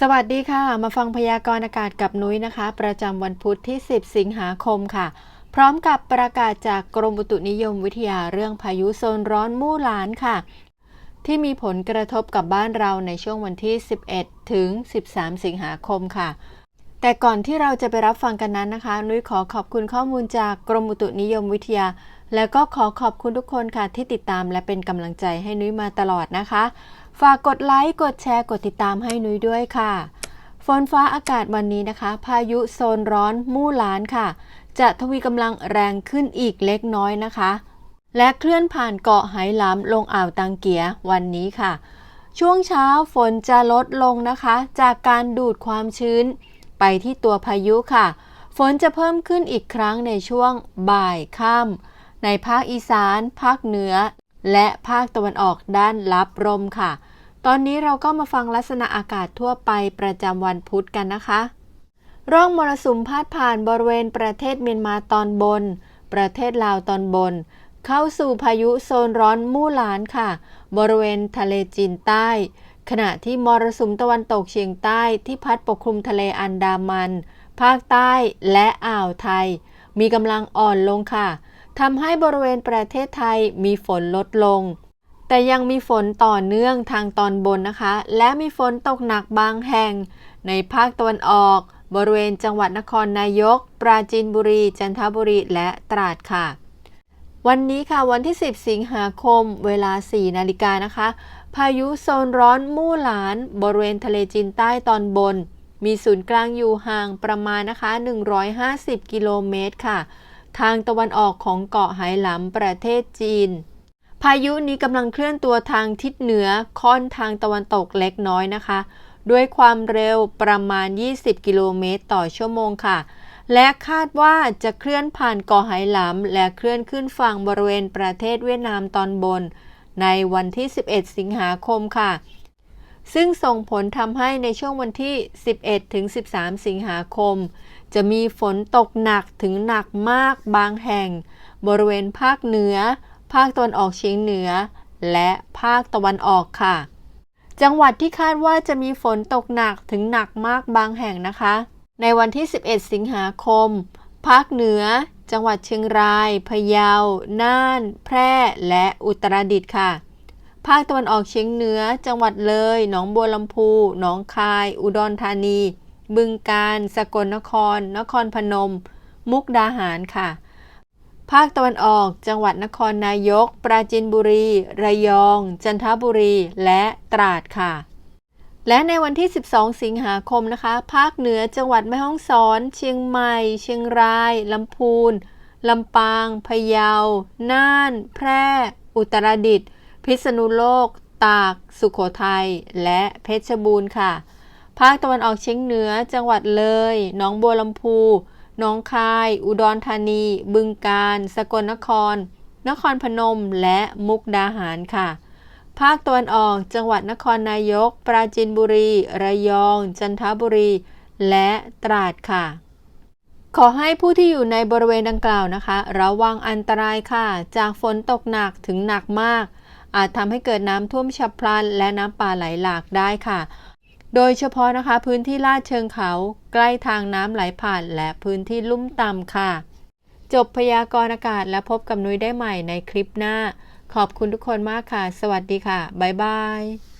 สวัสดีค่ะ มาฟังพยากรณ์อากาศกับนุ้ยนะคะ ประจำวันพุธที่ 10 สิงหาคมค่ะ พร้อมกับประกาศจากกรมอุตุนิยมวิทยาเรื่องพายุโซนร้อนมู่หลานค่ะ ที่มีผลกระทบกับบ้านเราในช่วงวันที่ 11 ถึง 13 สิงหาคมค่ะ แต่ก่อนที่เราจะไปรับฟังกันนั้นนะคะ นุ้ยขอขอบคุณข้อมูลจากกรมอุตุนิยมวิทยา แล้วก็ขอขอบคุณทุกคนค่ะที่ติดตามและเป็นกำลังใจให้นุ้ยมาตลอดนะคะ ฝากกดไลค์ กดแชร์ กดติดตามให้นุ้ยด้วยค่ะ ฝนฟ้าอากาศวันนี้นะคะ พายุโซนร้อนมู่หลานค่ะ จะทวีกำลังแรงขึ้นอีกเล็กน้อยนะคะ และเคลื่อนผ่านเกาะไหหลำลงอ่าวตังเกียวันนี้ค่ะ ช่วงเช้าฝนจะลดลงนะคะ จากการดูดความชื้น ไปที่ตัวพายุค่ะ ฝนจะเพิ่มขึ้นอีกครั้งในช่วงบ่ายค่ำในภาคอีสาน ภาคเหนือ และภาคตะวันออกด้านรับลมค่ะ ตอนนี้เราก็มาฟังลักษณะอากาศทั่วไปประจำวันพุธกันนะคะ ร่องมรสุมพาดผ่านบริเวณประเทศเมียนมาตอนบน ประเทศลาวตอนบน เข้าสู่พายุโซนร้อนมู่หลานค่ะ บริเวณทะเลจีนใต้ ขณะที่มรสุมตะวันตกเฉียงใต้ที่พัดปกคลุมทะเลอันดามัน ภาคใต้และอ่าวไทย มีกำลังอ่อนลงค่ะทำให้บริเวณประเทศไทยมีฝนลดลง แต่ยังมีฝนต่อเนื่องทางตอนบนนะคะ และมีฝนตกหนักบางแห่ง ในภาคตะวันออก บริเวณจังหวัดนครนายก ปราจีนบุรี จันทบุรีและตราดค่ะ วันนี้ค่ะวันที่ 10 สิงหาคม เวลา 4 นาฬิกานะคะ พายุโซนร้อนมู่หลาน บริเวณทะเลจีนใต้ตอนบน มีศูนย์กลางอยู่ห่างประมาณนะคะ 150 กิโลเมตรค่ะ ทางตะวันออกของเกาะไหหลำประเทศจีน พายุนี้กำลังเคลื่อนตัวทางทิศเหนือค่อนทางตะวันตกเล็กน้อยนะคะ ด้วยความเร็วประมาณ 20 กิโลเมตรต่อชั่วโมงค่ะ และคาดว่าจะเคลื่อนผ่านเกาะไหหลำและเคลื่อนขึ้นฝั่งบริเวณประเทศเวียดนามตอนบน ในวันที่ 11 สิงหาคมค่ะ ซึ่งส่งผลทำให้ในช่วงวันที่ 11 ถึง 13 สิงหาคม จะมีฝนตกหนักถึงหนักมากบางแห่ง บริเวณภาคเหนือาคตะวันออกเฉียงเหนือ และภาคตะวันออกค่ะ จังหวัดที่คาดว่าจะมีฝนตกหนักถึงหนักมากบางแห่งนะคะ ในวันที่ 11 สิงหาคม ภาคเหนือ จังหวัดเชียงราย พะเยา น่าน แพร่ และอุตรดิตถ์ค่ะ ภาคตะวันออกเฉียงเหนือ จังหวัดเลย หนองบัวลำพู หนองคาย อุดรธานี บึงกาฬ สกลนคร นครพนม มุกดาหารค่ะาคตะวันออก จังหวัดนครนายก ปราจีนบุรี ระยอง จันทบุรี และตราดค่ะ และในวันที่ 12 สิงหาคมนะคะ ภาคเหนือจังหวัดแม่ฮ่องสอน เชียงใหม่ เชียงราย ลำพูน ลำปาง พะเยา น่าน แพร่ อุตรดิตถ์ พิษณุโลก ตาก สุขโขทัย และเพชรบูรณ์ค่ะ ภาคตะวันออกเฉียงเหนือ จังหวัดเลย หนองบัวลำพู หนองคาย อุดรธานี บึงกาฬ สกลนคร นครพนม และมุกดาหารค่ะ ภาคตะวันออก จังหวัดนครนายก ปราจีนบุรี ระยอง จันทบุรี และตราดค่ะ ขอให้ผู้ที่อยู่ในบริเวณดังกล่าวนะคะ ระวังอันตรายค่ะ จากฝนตกหนักถึงหนักมาก อาจทำให้เกิดน้ำท่วมฉับพลัน และน้ำป่าไหลหลากได้ค่ะ โดยเฉพาะนะคะพื้นที่ลาดเชิงเขาใกล้ทางน้ำไหลผ่านและพื้นที่ลุ่มต่ำค่ะ จบพยากรณ์อากาศและพบกับนุ้ยได้ใหม่ในคลิปหน้า ขอบคุณทุกคนมากค่ะ สวัสดีค่ะ บ๊ายบาย